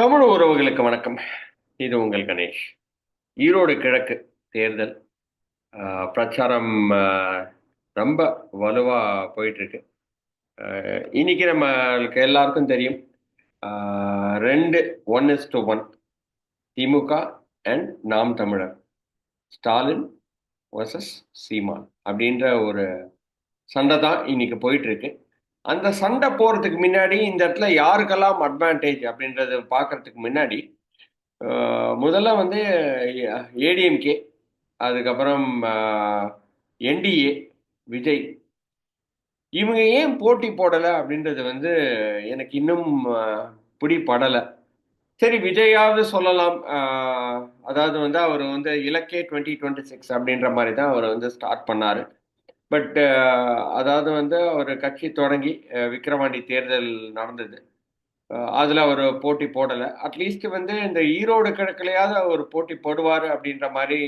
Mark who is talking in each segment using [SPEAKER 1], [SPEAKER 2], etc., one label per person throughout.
[SPEAKER 1] தமிழ் உறவுகளுக்கு வணக்கம். இது உங்கள் கணேஷ். ஈரோடு கிழக்கு தேர்தல் பிரச்சாரம் ரொம்ப வலுவாக போயிட்டுருக்கு. இன்னைக்கு நம்மளுக்கு எல்லாருக்கும் தெரியும் ரெண்டு one is to one DMK and Naam Tamilar Stalin versus சீமான் அப்படின்ற ஒரு சண்டை தான் இன்னைக்கு போயிட்டுருக்கு. அந்த சண்டை போறதுக்கு முன்னாடி இந்த இடத்துல யாருக்கெல்லாம் அட்வான்டேஜ் அப்படின்றத பார்க்கறதுக்கு முன்னாடி முதல்ல வந்து ஏடிஎம்கே அதுக்கப்புறம் என்டிஏ விஜய். இவங்க ஏன் போட்டி போடலை அப்படின்றது வந்து எனக்கு இன்னும் பிடிபடலை. சரி விஜயாவது சொல்லலாம். அதாவது வந்து அவர் வந்து இலக்கே டுவெண்ட்டி டுவெண்ட்டி சிக்ஸ் அப்படின்ற மாதிரி தான் அவர் வந்து ஸ்டார்ட் பண்ணாரு. பட் uh, அதாவது வந்து அவர் கட்சி தொடங்கி விக்ரவாண்டி தேர்தல் நடந்தது. அதில் அவர் போட்டி போடலை. அட்லீஸ்ட் வந்து இந்த ஈரோடு கிழக்குலையாவது அவர் போட்டி போடுவார் அப்படின்ற மாதிரி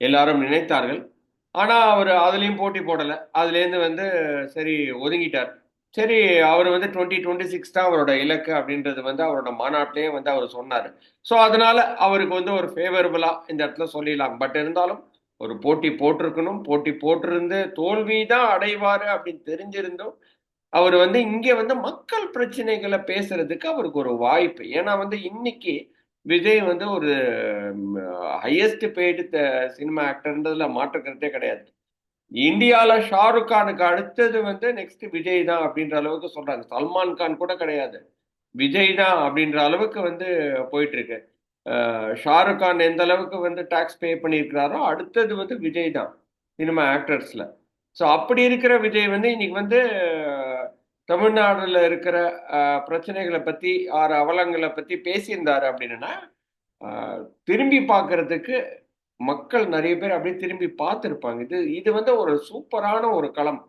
[SPEAKER 1] எல்லாரும் நினைத்தார்கள். ஆனால் அவர் அதுலேயும் போட்டி போடலை. அதுலேருந்து வந்து சரி ஒதுங்கிட்டார். சரி அவர் வந்து டுவெண்ட்டி டுவெண்ட்டி சிக்ஸ் தான் அவரோட இலக்கு அப்படின்றது வந்து அவரோட மாநாட்டிலேயே வந்து அவர் சொன்னார். ஸோ அதனால அவருக்கு வந்து ஒரு ஃபேவரபுளாக இந்த இடத்துல சொல்லிடலாம். பட் இருந்தாலும் ஒரு போட்டி போட்டிருக்கணும் போட்டி போட்டிருந்து தோல்வி தான் அடைவாரு அப்படின்னு தெரிஞ்சிருந்தும் அவர் வந்து இங்க வந்து மக்கள் பிரச்சனைகளை பேசுறதுக்கு அவருக்கு ஒரு வாய்ப்பு. ஏன்னா வந்து இன்னைக்கு விஜய் வந்து ஒரு ஹையஸ்ட் பெய்டு சினிமா ஆக்டர்ன்றதுல மாற்றுக்கிறதே கிடையாது. இந்தியால ஷாருக் கானுக்கு அடுத்தது வந்து நெக்ஸ்ட் விஜய் தான் அப்படின்ற அளவுக்கு சொல்றாங்க. சல்மான் கான் கூட கிடையாது. விஜய் தான் அப்படின்ற அளவுக்கு வந்து போயிட்டு இருக்கு. ஷாருக் கான் எந்த அளவுக்கு வந்து டாக்ஸ் பே பண்ணியிருக்கிறாரோ அடுத்தது வந்து விஜய் தான் சினிமா ஆக்டர்ஸில் ஸோ அப்படி இருக்கிற விஜய் வந்து இன்னைக்கு வந்து தமிழ்நாடுல இருக்கிற பிரச்சனைகளை பத்தி ஆறு அவலங்களை பத்தி பேசியிருந்தாரு அப்படின்னா திரும்பி பார்க்கறதுக்கு மக்கள் நிறைய பேர் அப்படியே திரும்பி பார்த்துருப்பாங்க. இது இது வந்து ஒரு சூப்பரான ஒரு களம்.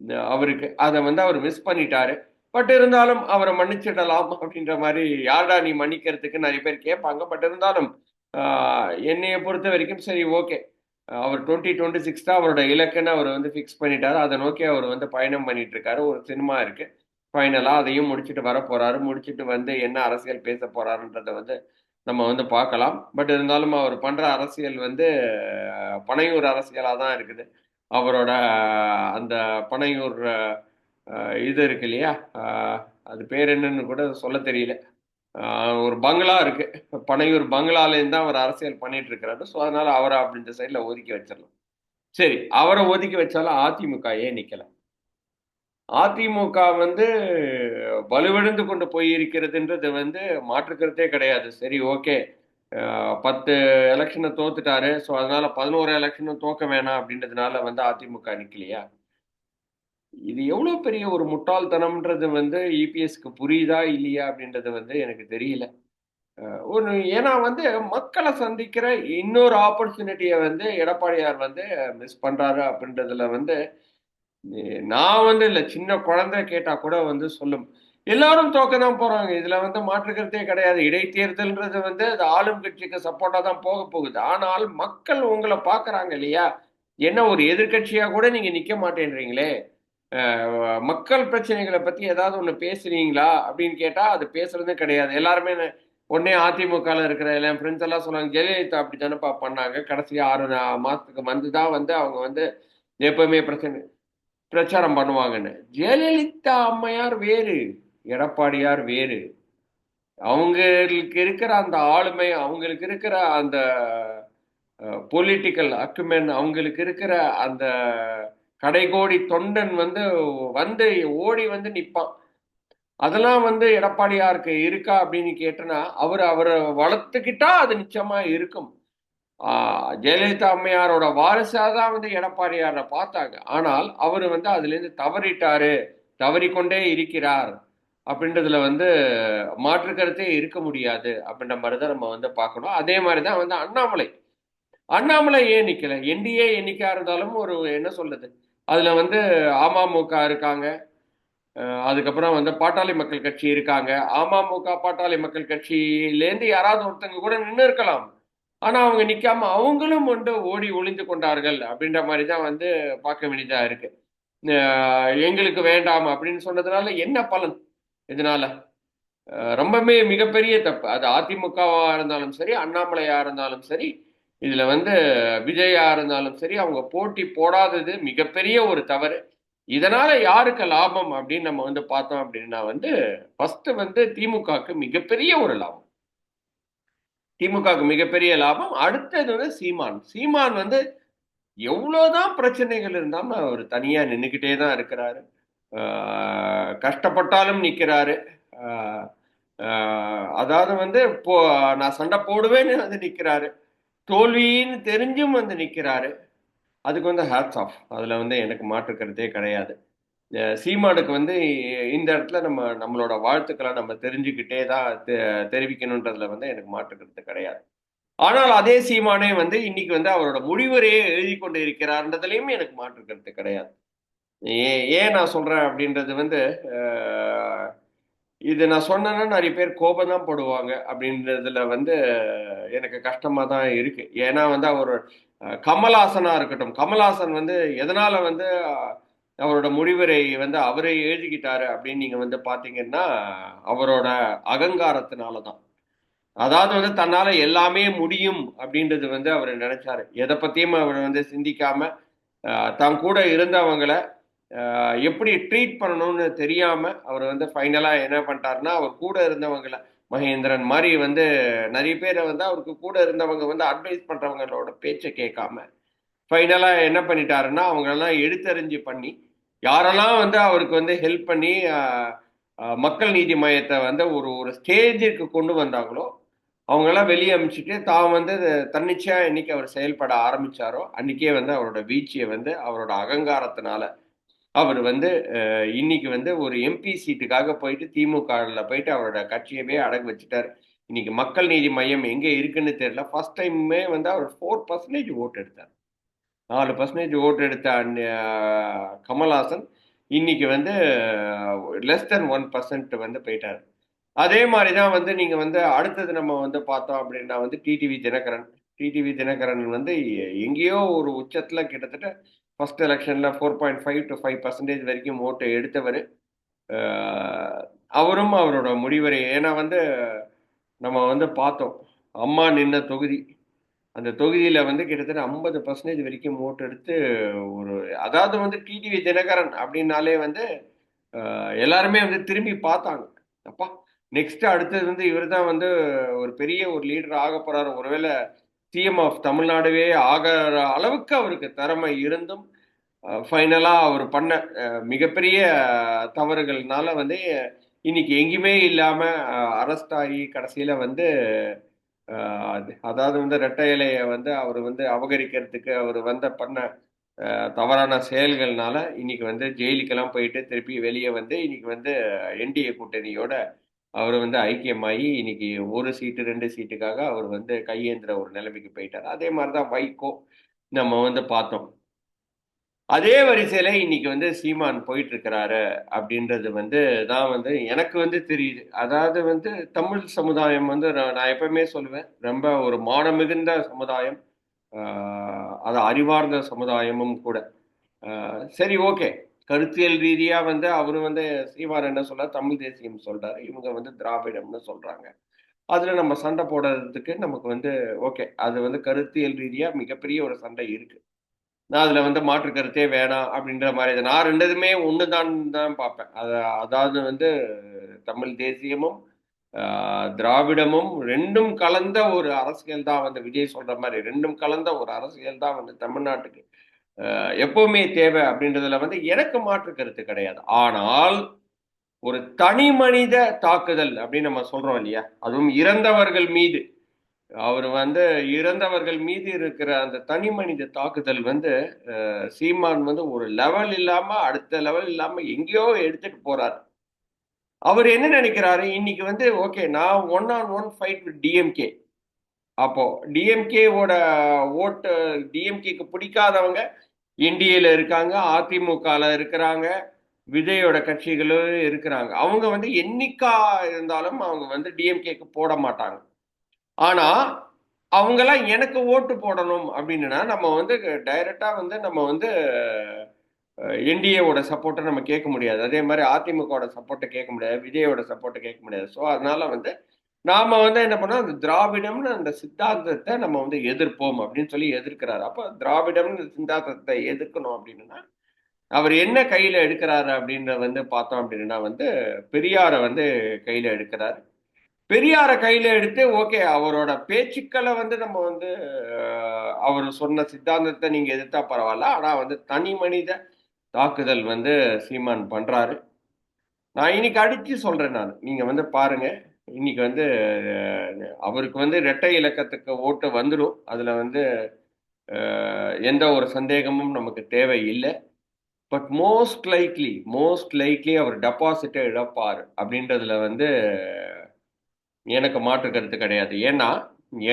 [SPEAKER 1] இந்த அவருக்கு அதை வந்து அவர் மிஸ் பண்ணிட்டாரு. பட் இருந்தாலும் அவரை மன்னிச்சிடலாம் அப்படின்ற மாதிரி யாரடா நீ மன்னிக்கிறதுக்கு நிறைய பேர் கேட்பாங்க. பட் இருந்தாலும் என்னைய பொறுத்த வரைக்கும் சரி ஓகே. அவர் டுவெண்ட்டி டுவெண்ட்டி சிக்ஸ் தான் அவரோட இலக்குன்னு அவர் வந்து ஃபிக்ஸ் பண்ணிட்டாரு. அதை நோக்கி அவர் வந்து பயணம் பண்ணிட்டு இருக்காரு ஒரு சினிமா இருக்கு. ஃபைனலாக அதையும் முடிச்சுட்டு வர போறாரு. முடிச்சுட்டு வந்து என்ன அரசியல் பேச போறாருன்றத வந்து நம்ம வந்து பார்க்கலாம். பட் இருந்தாலும் அவர் பண்ற அரசியல் வந்து பனையூர் அரசியலாக தான் இருக்குது. அவரோட அந்த பனையூர் இது இருக்கு இல்லையா? அது பேர் என்னன்னு கூட சொல்ல தெரியல. ஒரு பங்களா இருக்கு. பனையூர் பங்களாலேருந்து தான் அவர் அரசியல் பண்ணிட்டு இருக்கிறாரு. ஸோ அதனால அவரை அப்படின்ற சைடில் ஒதுக்கி வச்சிடலாம். சரி அவரை ஒதுக்கி வச்சாலும் அதிமுக ஏன் நிற்கல அதிமுக வந்து வலுவிழந்து கொண்டு போய் இருக்கிறதுன்றது வந்து மாற்றுக்கிறதே கிடையாது. சரி ஓகே. பத்து எலெக்ஷனை தோத்துட்டாரு. ஸோ அதனால பதினோரு எலெக்ஷனும் தோக்க வேணாம் அப்படின்றதுனால வந்து அதிமுக நிக்கலையா? இது எவ்வளோ பெரிய ஒரு முட்டாள்தனம்ன்றது வந்து இபிஎஸ்க்கு புரியுதா இல்லையா அப்படின்றது வந்து எனக்கு தெரியல. ஒன்று ஒரு ஏன்னா வந்து மக்களை சந்திக்கிற இன்னொரு ஆப்பர்ச்சுனிட்டியை வந்து எடப்பாடியார் வந்து மிஸ் பண்றாரு அப்படின்றதுல வந்து நான் வந்து இல்லை சின்ன குழந்தை கேட்டா கூட வந்து சொல்லும். எல்லாரும் தோக்க தான் போறாங்க. இதுல வந்து மாற்றுக்கிறதே கிடையாது. இடைத்தேர்தல்ன்றது வந்து அது ஆளும் கட்சிக்கு சப்போர்ட்டா தான் போக போகுது. ஆனால் மக்கள் உங்களை பாக்குறாங்க இல்லையா? என்ன ஒரு எதிர்க்கட்சியா கூட நீங்க நிக்க மாட்டேன்றீங்களே? மக்கள் பிரச்சனைகளை பத்தி ஏதாவது ஒண்ணு பேசுறீங்களா அப்படின்னு கேட்டா அது பேசுறதும் கிடையாது. எல்லாருமே உடனே அதிமுகவில் இருக்கிற என் ஃப்ரெண்ட்ஸ் எல்லாம் சொல்லுவாங்க ஜெயலலிதா அப்படி தானேப்பா பண்ணாங்க. கடைசி ஆறு மாதத்துக்கு மாசத்துக்கு வந்து தான் வந்து அவங்க வந்து எப்பவுமே பிரச்சனை பிரச்சாரம் பண்ணுவாங்கன்னு. ஜெயலலிதா அம்மையார் வேறு எடப்பாடியார் வேறு. அவங்களுக்கு இருக்கிற அந்த ஆளுமை அவங்களுக்கு இருக்கிற அந்த பொலிட்டிக்கல் அக்குமென் அவங்களுக்கு இருக்கிற அந்த கடைகோடி தொண்டன் வந்து வந்து ஓடி வந்து நிப்பான். அதெல்லாம் வந்து எடப்பாடியாருக்கு இருக்கா அப்படின்னு கேட்டனா அவர் அவரை வளர்த்துக்கிட்டா அது நிச்சயமா இருக்கும். ஆஹ் ஜெயலலிதா அம்மையாரோட வாரிசா தான் வந்து எடப்பாடியாரை பார்த்தாங்க. ஆனால் அவர் வந்து அதுல இருந்து தவறிட்டாரு தவறிக்கொண்டே இருக்கிறார் அப்படின்றதுல வந்து மாற்று கருத்தே இருக்க முடியாது அப்படின்ற மாதிரி தான் நம்ம வந்து பார்க்கணும். அதே மாதிரி தான் வந்து அண்ணாமலை. அண்ணாமலை ஏன் நிக்கல? என்டிஏ எண்ணிக்கா இருந்தாலும் ஒரு என்ன சொல்றது? அதில் வந்து அமமுக இருக்காங்க. அதுக்கப்புறம் வந்து பாட்டாளி மக்கள் கட்சி இருக்காங்க. அமமுக பாட்டாளி மக்கள் கட்சியிலேருந்து யாராவது ஒருத்தங்க கூட நின்று இருக்கலாம். ஆனால் அவங்க நிற்காம அவங்களும் வந்து ஓடி ஒளிந்து கொண்டார்கள் அப்படின்ற மாதிரி தான் வந்து பார்க்க வேண்டியதாக இருக்கு. எங்களுக்கு வேண்டாம் அப்படின்னு சொன்னதுனால என்ன பலன் இதனால? ரொம்பவே மிகப்பெரிய தப்பு. அது அதிமுகவா இருந்தாலும் சரி அண்ணாமலையா இருந்தாலும் சரி இதுல வந்து விஜயா இருந்தாலும் சரி அவங்க போட்டி போடாதது மிகப்பெரிய ஒரு தவறு. இதனால யாருக்கு லாபம் அப்படின்னு நம்ம வந்து பார்த்தோம் அப்படின்னா வந்து ஃபர்ஸ்ட் வந்து திமுகவுக்கு மிகப்பெரிய ஒரு லாபம். திமுகவுக்கு மிகப்பெரிய லாபம். அடுத்தது வந்து சீமான். சீமான் வந்து எவ்வளவுதான் பிரச்சனைகள் இருந்தாலும் அவர் தனியா நின்றுக்கிட்டே தான் இருக்கிறாரு. கஷ்டப்பட்டாலும் நிற்கிறாரு அதாவது வந்து இப்போ நான் சண்டை போடுவேன்னு வந்து நிற்கிறாரு தோல்வின்னு தெரிஞ்சும் வந்து நிற்கிறாரு அதுக்கு வந்து ஹேட்ஸ் ஆஃப் அதில் வந்து எனக்கு மாற்று கருத்தே கிடையாது சீமானுக்கு வந்து இந்த இடத்துல நம்ம நம்மளோட வாழ்த்துக்களை நம்ம தெரிஞ்சுக்கிட்டே தான் தெ- தெரிவிக்கணுன்றதுல வந்து எனக்கு மாற்று கருத்து கிடையாது. ஆனால் அதே சீமானே வந்து இன்னைக்கு வந்து அவரோட முடிவரையே எழுதி கொண்டு இருக்கிறார்ன்றதுலையும் எனக்கு மாற்று கருத்து கிடையாது. ஏன் ஏன் நான் சொல்றேன் அப்படின்றது வந்து இது நான் சொன்னேன்னா நிறைய பேர் கோபம் தான் போடுவாங்க அப்படின்றதுல வந்து எனக்கு கஷ்டமா தான் இருக்கு. ஏன்னா வந்து அவர் அஹ், இருக்கட்டும். கமல்ஹாசன் வந்து எதனால வந்து அவரோட முடிவுரை வந்து அவரே எழுதிக்கிட்டாரு அப்படின்னு நீங்க வந்து பாத்தீங்கன்னா அவரோட அகங்காரத்தினால தான் அதாவது வந்து தன்னால எல்லாமே முடியும் அப்படின்றது வந்து அவர் நினைச்சாரு. எதை பத்தியும் அவர் வந்து சிந்திக்காம தான் கூட இருந்தவங்களை எப்படி ட்ரீட் பண்ணணும்னு தெரியாம அவர் வந்து ஃபைனலா என்ன பண்ணிட்டாருன்னா அவர் கூட இருந்தவங்கள மகேந்திரன் மாதிரி வந்து நிறைய பேரை வந்து அவருக்கு கூட இருந்தவங்க வந்து அட்வைஸ் பண்றவங்களோட பேச்சை கேட்காம ஃபைனலா என்ன பண்ணிட்டாருன்னா அவங்களெல்லாம் எடுத்தறிஞ்சு பண்ணி யாரெல்லாம் வந்து அவருக்கு வந்து ஹெல்ப் பண்ணி மக்கள் நீதி மையத்தை வந்து ஒரு ஒரு ஸ்டேஜுக்கு கொண்டு வந்தாங்களோ அவங்கெல்லாம் வெளியே அமைச்சிட்டு தான் வந்து தன்னிச்சையாக இன்னைக்கு அவர் செயல்பட ஆரம்பிச்சாரோ அன்னைக்கே வந்து அவரோட வீழ்ச்சியை வந்து அவரோட அகங்காரத்தினால அவர் வந்து இன்னைக்கு வந்து ஒரு எம்பி சீட்டுக்காக போயிட்டு திமுகவில் போயிட்டு அவரோட கட்சியவே அடகு வச்சுட்டார். இன்னைக்கு மக்கள் நீதி மையம் எங்கே இருக்குன்னு தெரியல. ஃபர்ஸ்ட் டைமுமே வந்து அவர் ஃபோர் பர்சன்டேஜ் ஓட்டு எடுத்தார். நாலு பர்சன்டேஜ் ஓட்டு எடுத்த கமல்ஹாசன் இன்னைக்கு வந்து லெஸ் தென் ஒன் பர்சன்ட் வந்து போயிட்டார். அதே மாதிரி தான் வந்து நீங்கள் வந்து அடுத்தது நம்ம வந்து பார்த்தோம் அப்படின்னா வந்து டிடிவி தினகரன். டிடிவி தினகரன் வந்து எங்கேயோ ஒரு உச்சத்தில் கிட்டத்தட்ட ஃபர்ஸ்ட் எலெக்ஷனில் four point five to five percentage வரைக்கும் ஓட்டு எடுத்தவர். அவரும் அவரோட முடிவரை ஏன்னா வந்து நம்ம வந்து பார்த்தோம் அம்மா நின்ன தொகுதி. அந்த தொகுதியில் வந்து கிட்டத்தட்ட ஐம்பது பர்சன்டேஜ் வரைக்கும் ஓட்டு எடுத்து ஒரு அதாவது வந்து டிடிவி தினகரன் அப்படின்னாலே வந்து எல்லாருமே வந்து திரும்பி பார்த்தாங்க. அப்பா நெக்ஸ்ட் அடுத்தது வந்து இவர் தான் வந்து ஒரு பெரிய ஒரு லீடர் ஆக போறாரு. ஒருவேளை சிஎம் ஆஃப் தமிழ்நாடுவே ஆகிற அளவுக்கு அவருக்கு திறமை இருந்தும் ஃபைனலா அவர் பண்ண மிகப்பெரிய தவறுகள்னால வந்து இன்னைக்கு எங்கேயுமே இல்லாம அரெஸ்ட் ஆகி கடைசியில வந்து அது- அதாவது வந்து ரெட்டை இலையை வந்து அவர் வந்து அபகரிக்கிறதுக்கு அவர் வந்து பண்ண தவறான செயல்கள்னால இன்னைக்கு வந்து ஜெயிலுக்கெல்லாம் போயிட்டு திருப்பி வெளியே வந்து இன்னைக்கு வந்து என்டிஏ கூட்டணியோட அவர் வந்து ஐக்கியமாகி இன்னைக்கு ஒரு சீட்டு ரெண்டு சீட்டுக்காக அவர் வந்து கையேந்திர ஒரு நிலைமைக்கு போயிட்டார். அதே மாதிரி தான் வைகோ நம்ம வந்து பார்த்தோம். அதே வரிசையில இன்னைக்கு வந்து சீமான் போயிட்டு இருக்கிறாரு அப்படின்றது வந்து தான் வந்து எனக்கு வந்து தெரியுது. அதாவது வந்து தமிழ் சமுதாயம் வந்து நான் எப்பவுமே சொல்லுவேன் ரொம்ப ஒரு மானம் மிகுந்த சமுதாயம் அது அறிவார்ந்த சமுதாயமும் கூட. சரி ஓகே. கருத்தியல் ரீதியா வந்து அவரு வந்து சீமான் என்ன சொல்ற தமிழ் தேசியம் சொல்றாரு. இவங்க வந்து திராவிடம்னு சொல்றாங்க. அதுல நம்ம சண்டை போடுறதுக்கு நமக்கு வந்து ஓகே. அது வந்து கருத்தியல் ரீதியா மிகப்பெரிய ஒரு சண்டை இருக்கு. நான் அதுல வந்து மாற்று கருத்தே வேணாம் அப்படின்ற மாதிரி நான் ரெண்டுமே ஒண்ணுதான் தான் பார்ப்பேன். அத அதாவது வந்து தமிழ் தேசியமும் திராவிடமும் ரெண்டும் கலந்த ஒரு அரசியல் தான் வந்து விஜய் சொல்ற மாதிரி. ரெண்டும் கலந்த ஒரு அரசியல் தான் வந்து தமிழ்நாட்டுக்கு எப்பவுமே தேவை அப்படின்றதுல வந்து எனக்கு மாற்று கருத்து கிடையாது. ஆனால் ஒரு தனி மனித தாக்குதல் அப்படின்னு நம்ம சொல்றோம் இல்லையா? அதுவும் இறந்தவர்கள் மீது. அவர் வந்து இறந்தவர்கள் மீது இருக்கிற அந்த தனி மனித தாக்குதல் வந்து சீமான் வந்து ஒரு லெவல் இல்லாம அடுத்த லெவல் இல்லாம எங்கேயோ எடுத்துட்டு போறாரு. அவர் என்ன நினைக்கிறாரு? இன்னைக்கு வந்து ஓகே நான் one on one fight with DMK அப்போ டிஎம்கேவோட ஓட்டு டிஎம்கேக்கு பிடிக்காதவங்க என்டிஏல இருக்காங்க அதிமுகல இருக்கிறாங்க விஜயோட கட்சிகளும் இருக்கிறாங்க. அவங்க வந்து என்னைக்கா இருந்தாலும் அவங்க வந்து டிஎம்கேக்கு போட மாட்டாங்க. ஆனா அவங்கெல்லாம் எனக்கு ஓட்டு போடணும் அப்படின்னா நம்ம வந்து டைரக்டா வந்து நம்ம வந்து என்டிஏவோட சப்போர்ட்டை நம்ம கேட்க முடியாது. அதே மாதிரி அதிமுகவோட சப்போர்ட்டை கேட்க முடியாது விஜயோட சப்போர்ட்டை கேட்க முடியாது. ஸோ அதனால வந்து நாம வந்து என்ன பண்ணோம்? அந்த திராவிடம்னு அந்த சித்தாந்தத்தை நம்ம வந்து எதிர்ப்போம் அப்படின்னு சொல்லி எதிர்க்கிறாரு. அப்போ திராவிடம்னு சித்தாந்தத்தை எதிர்க்கணும் அப்படின்னா அவர் என்ன கையில எடுக்கிறாரு அப்படின்ற வந்து பார்த்தோம் அப்படின்னா வந்து பெரியாரை வந்து கையில எடுக்கிறாரு. பெரியாரை கையில எடுத்து ஓகே அவரோட பேச்சுக்களை வந்து நம்ம வந்து அவர் சொன்ன சித்தாந்தத்தை நீங்க எதிர்த்தா பரவாயில்ல. ஆனா வந்து தனி மனித தாக்குதல் வந்து சீமான் பண்றாரு. நான் இன்னைக்கு அடிச்சு சொல்றேன் நான். நீங்க வந்து பாருங்க. இன்னைக்கு வந்து அவருக்கு வந்து இரட்டை இலக்கத்துக்கு ஓட்டு வந்துடும் அதுல வந்து எந்த ஒரு சந்தேகமும் நமக்கு தேவை இல்லை but most likely most likely அவர் டெபாசிட்டை இழப்பார் அப்படின்றதுல வந்து எனக்கு மாற்று கருத்து கிடையாது. ஏன்னா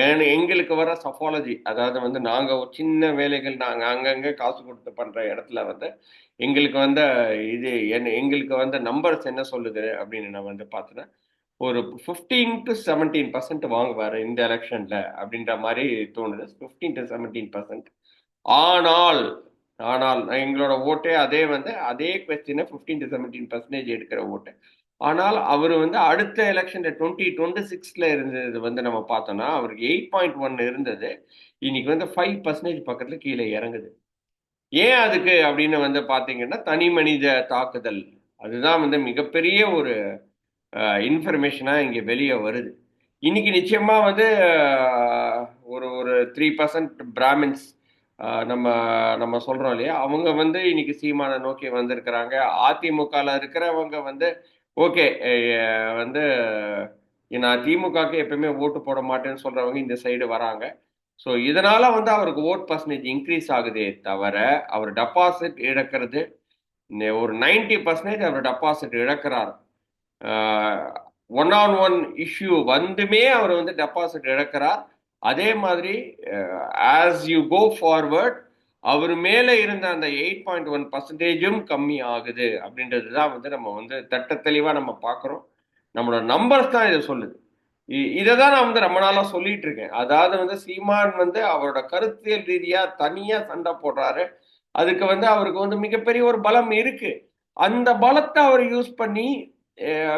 [SPEAKER 1] ஏன் எங்களுக்கு வர சஃபாலஜி அதாவது வந்து நாங்கள் ஒரு சின்ன வேலைகள் நாங்கள் அங்கங்கே காசு கொடுத்து பண்ணுற இடத்துல வந்து எங்களுக்கு வந்து இது என்ன எங்களுக்கு வந்து நம்பர்ஸ் என்ன சொல்லுது அப்படின்னு நான் வந்து பார்த்தேன்னா ஒரு ஃபிஃப்டீன் டு செவன்டீன் பர்சன்ட் வாங்குவார் இந்த எலெக்ஷனில் அப்படின்ற மாதிரி தோணுது. ஃபிஃப்டீன் டு செவன்டீன் பர்சன்ட் ஆனால் ஆனால் எங்களோட ஓட்டே அதே வந்து அதே கொஸ்டினை ஃபிஃப்டீன் டு செவன்டீன் பர்சன்டேஜ் எடுக்கிற ஓட்டு. ஆனால் அவர் வந்து அடுத்த எலெக்ஷன் டுவெண்ட்டி டுவெண்ட்டி சிக்ஸ்ல இருந்தது வந்து நம்ம பார்த்தோம்னா அவருக்கு எயிட் பாயிண்ட் ஒன் இருந்தது. இன்னைக்கு வந்து ஃபைவ் பர்சன்டேஜ் பக்கத்துல கீழே இறங்குது. ஏன் அதுக்கு அப்படின்னு வந்து பார்த்தீங்கன்னா தனி மனித தாக்குதல். அதுதான் வந்து மிகப்பெரிய ஒரு இன்ஃபர்மேஷனாக இங்கே வெளியே வருது. இன்னைக்கு நிச்சயமாக வந்து ஒரு ஒரு த்ரீ பர்சன்ட் பிராமின்ஸ் நம்ம நம்ம சொல்கிறோம் இல்லையா? அவங்க வந்து இன்னைக்கு சீமானை நோக்கி வந்திருக்கிறாங்க. அதிமுகவில் இருக்கிறவங்க வந்து ஓகே வந்து நான் திமுகவுக்கு எப்பயுமே ஓட்டு போட மாட்டேன்னு சொல்கிறவங்க இந்த சைடு வராங்க. ஸோ இதனால் வந்து அவருக்கு ஓட் பர்சன்டேஜ் இன்க்ரீஸ் ஆகுதே தவிர அவர் டெபாசிட் இழக்கிறது ஒரு நைன்டி பர்சன்டேஜ் அவர் டெபாசிட் இழக்கிறார். ஒன் ஆன் ஒன் இஷ்யூ வந்துமே அவர் வந்து டெபாசிட் இழக்கிறார். அதே மாதிரி ஆஸ் யூ கோ ஃபார்வர்ட் அவர் மேலே இருந்த அந்த எயிட் பாயிண்ட் ஒன் பர்சன்டேஜும் கம்மி ஆகுது அப்படின்றது தான் வந்து நம்ம வந்து தட்ட தெளிவாக நம்ம பார்க்குறோம். நம்மளோட நம்பர்ஸ் தான் இதை சொல்லுது. இதை தான் நான் வந்து ரொம்ப நாளாக சொல்லிட்டு இருக்கேன். அதாவது வந்து சீமான் வந்து அவரோட கருத்தியல் ரீதியாக தனியாக சண்டை போடுறாரு. அதுக்கு வந்து அவருக்கு வந்து மிகப்பெரிய ஒரு பலம் இருக்கு. அந்த பலத்தை அவர் யூஸ் பண்ணி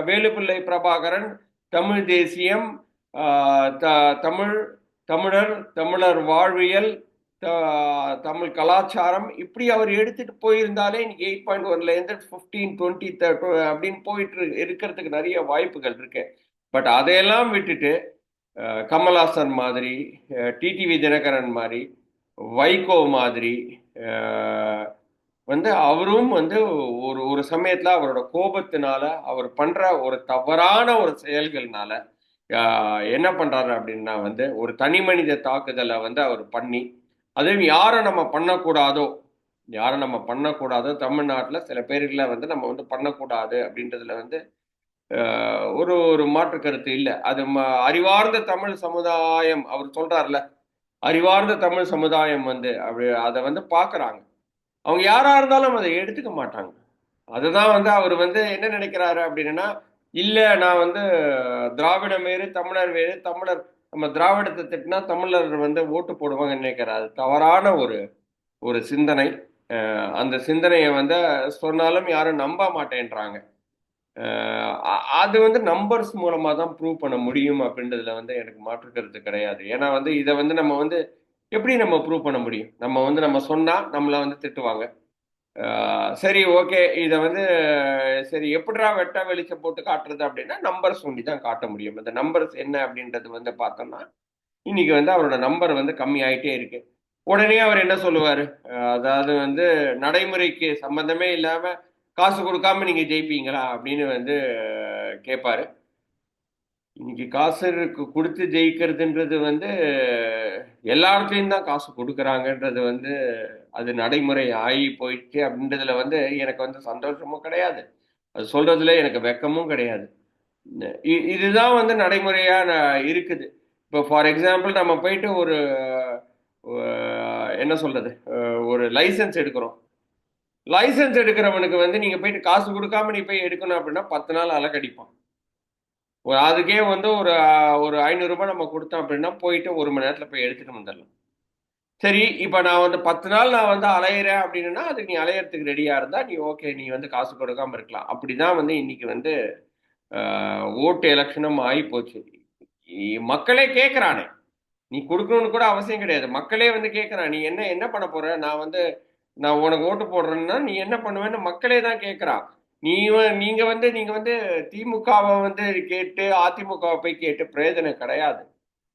[SPEAKER 1] வேலுப்பிள்ளை பிரபாகரன் தமிழ் தேசியம் தமிழ் தமிழர் தமிழர் வாழ்வியல் தமிழ் கலாச்சாரம். இப்படி அவர் எடுத்துட்டு போயிருந்தாலே இன்னைக்கு எயிட் பாயிண்ட் ஒன்லேருந்து ஃபிஃப்டீன் டுவெண்ட்டி அப்படின்னு போயிட்டு இருக்கிறதுக்கு நிறைய வாய்ப்புகள் இருக்கு. பட் அதையெல்லாம் விட்டுட்டு கமல்ஹாசன் மாதிரி டிடிவி தினகரன் மாதிரி வைகோ மாதிரி வந்து அவரும் வந்து ஒரு ஒரு சமயத்துல அவரோட கோபத்தினால அவர் பண்ற ஒரு தவறான ஒரு செயல்கள்னால என்ன பண்றாரு அப்படின்னா வந்து ஒரு தனி மனித தாக்குதலை வந்து அவர் பண்ணி அதுவும் யாரை நம்ம பண்ணக்கூடாதோ யாரை நம்ம பண்ணக்கூடாதோ தமிழ்நாட்டில் சில பேர்களை வந்து நம்ம வந்து பண்ணக்கூடாது அப்படின்றதுல வந்து ஒரு ஒரு மாற்று கருத்து இல்லை. அது அறிவார்ந்த தமிழ் சமுதாயம் அவர் சொல்றாருல அறிவார்ந்த தமிழ் சமுதாயம் வந்து அப்படி அதை வந்து பார்க்குறாங்க. அவங்க யாரா இருந்தாலும் அதை எடுத்துக்க மாட்டாங்க. அதுதான் வந்து அவர் வந்து என்ன நினைக்கிறாரு அப்படின்னா இல்லை நான் வந்து திராவிடம் வேறு தமிழர் வேறு தமிழர் நம்ம திராவிடத்தை திட்டினா தமிழர் வந்து ஓட்டு போடுவாங்க நினைக்கிறார். அது தவறான ஒரு ஒரு சிந்தனை. அந்த சிந்தனையை வந்து சொன்னாலும் யாரும் நம்ப மாட்டேன்றாங்க. அது வந்து நம்பர்ஸ் மூலமாக தான் ப்ரூவ் பண்ண முடியும் அப்படின்றதுல வந்து எனக்கு மாற்றுக்கிறது கிடையாது. ஏன்னா வந்து இதை வந்து நம்ம வந்து எப்படி நம்ம ப்ரூவ் பண்ண முடியும்? நம்ம வந்து நம்ம சொன்னால் நம்மளை வந்து திட்டுவாங்க. சரி ஓகே இதை வந்து சரி எப்படிரா வெட்ட வெளிச்சம் போட்டு காட்டுறது அப்படின்னா நம்பர்ஸ் ஒண்டி தான் காட்ட முடியும். இந்த நம்பர்ஸ் என்ன அப்படின்றது வந்து பார்த்தோம்னா இன்னைக்கு வந்து அவரோட நம்பர் வந்து கம்மி ஆகிட்டே இருக்கு. உடனே அவர் என்ன சொல்லுவார்? அதாவது வந்து நடைமுறைக்கு சம்பந்தமே இல்லாமல் காசு கொடுக்காம நீங்கள் ஜெயிப்பீங்களா? அப்படின்னு வந்து கேட்பாரு இன்னைக்கு காசு கொடுத்து ஜெயிக்கிறதுன்றது வந்து எல்லார்ட்டையும் தான் காசு கொடுக்குறாங்கன்றது வந்து அது நடைமுறை ஆகி போயிடுச்சு அப்படின்றதுல வந்து எனக்கு வந்து சந்தோஷமும் கிடையாது. அது சொல்றதுல எனக்கு வெக்கமும் கிடையாது. இதுதான் வந்து நடைமுறையா இருக்குது. இப்போ ஃபார் எக்ஸாம்பிள் நம்ம போயிட்டு ஒரு என்ன சொல்றது? ஒரு லைசன்ஸ் எடுக்கிறோம். லைசன்ஸ் எடுக்கிறவனுக்கு வந்து நீங்க போயிட்டு காசு கொடுக்காம நீ போய் எடுக்கணும் அப்படின்னா பத்து நாள் அலக்கடிப்பான் ஒரு அதுக்கே வந்து ஒரு ஒரு ஐநூறுரூபா நம்ம கொடுத்தோம் அப்படின்னா போயிட்டு ஒரு மணி நேரத்தில் போய் எடுத்துட்டு வந்துடலாம். சரி இப்போ நான் வந்து பத்து நாள் நான் வந்து அலையிறேன் அப்படின்னா அதுக்கு நீ அலையிறதுக்கு ரெடியாக இருந்தால் நீ ஓகே நீ வந்து காசு கொடுக்காம இருக்கலாம். அப்படி தான் வந்து இன்னைக்கு வந்து ஓட்டு எலெக்ஷனும் ஆகி போச்சு மக்களே கேட்குறானே நீ கொடுக்கணும்னு கூட அவசியம் கிடையாது. மக்களே வந்து கேட்குறான் நீ என்ன என்ன பண்ண போகிற நான் வந்து நான் உனக்கு ஓட்டு போடுறேன்னா நீ என்ன பண்ணுவேன்னு மக்களே தான் கேட்குறான் நீ நீங்க வந்து நீங்க வந்து திமுகவை வந்து கேட்டு அதிமுகவை போய் கேட்டு பிரயோஜனம் கிடையாது.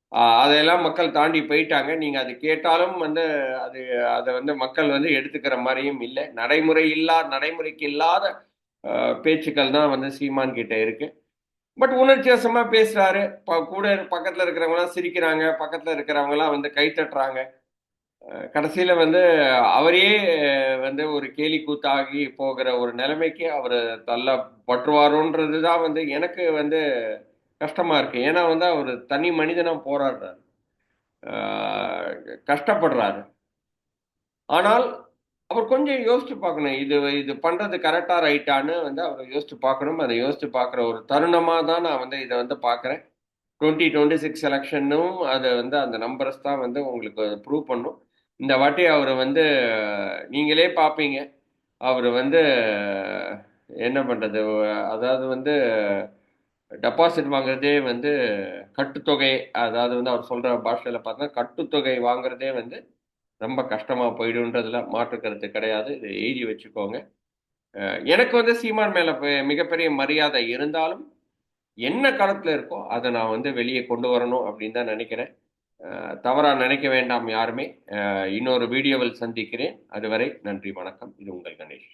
[SPEAKER 1] அதையெல்லாம் மக்கள் தாண்டி போயிட்டாங்க. நீங்க அது கேட்டாலும் வந்து அது அதை வந்து மக்கள் வந்து எடுத்துக்கிற மாதிரியும் இல்லை. நடைமுறை இல்லா நடைமுறைக்கு இல்லாத பேச்சுக்கள் தான் வந்து சீமான் கிட்ட இருக்கு. பட் உணர்ச்சிவசமா பேசுறாரு. கூட இரு- பக்கத்துல இருக்கிறவங்க எல்லாம் சிரிக்கிறாங்க. பக்கத்துல இருக்கிறவங்க எல்லாம் வந்து கை தட்டுறாங்க. கடைசியில் வந்து அவரே வந்து ஒரு கேலி கூத்தாகி போகிற ஒரு நிலைமைக்கு அவர் தள்ளப்பட்டுருவாரோன்றது தான் வந்து எனக்கு வந்து கஷ்டமாக இருக்குது ஏன்னா வந்து அவர் தனி மனிதனாக போராடுறாரு. கஷ்டப்படுறாரு. ஆனால் அவர் கொஞ்சம் யோசித்து பார்க்கணும். இது இது பண்ணுறது கரெக்டாக ரைட்டான்னு வந்து அவர் யோசித்து பார்க்கணும். அதை யோசித்து பார்க்குற ஒரு தருணமாக தான் நான் வந்து இதை வந்து பார்க்குறேன். டுவெண்ட்டி டுவெண்ட்டி சிக்ஸ் எலெக்ஷனும் அதை வந்து அந்த நம்பர்ஸ் தான் வந்து உங்களுக்கு ப்ரூவ் பண்ணும். இந்த வாட்டி அவர் வந்து நீங்களே பார்ப்பீங்க அவர் வந்து என்ன பண்ணுறது அதாவது வந்து டெபாசிட் வாங்குறதே வந்து கட்டுத்தொகை அதாவது வந்து அவர் சொல்கிற பாஷையில் பார்த்தா கட்டுத்தொகை வாங்குறதே வந்து ரொம்ப கஷ்டமாக போயிடுன்றதுல மாற்று கருத்து கிடையாது. இதை எழுதி வச்சுக்கோங்க. எனக்கு வந்து சீமான் மேலே மிகப்பெரிய மரியாதை இருந்தாலும் என்ன களத்தில் இருக்கோ அதை நான் வந்து வெளியே கொண்டு வரணும் அப்படின்னு தான் நினைக்கிறேன். தவறாக தவறா நினைக்க வேண்டாம் யாருமே. இன்னொரு வீடியோவில் சந்திக்கிறேன். அதுவரை நன்றி வணக்கம். இது உங்கள் கணேஷ்.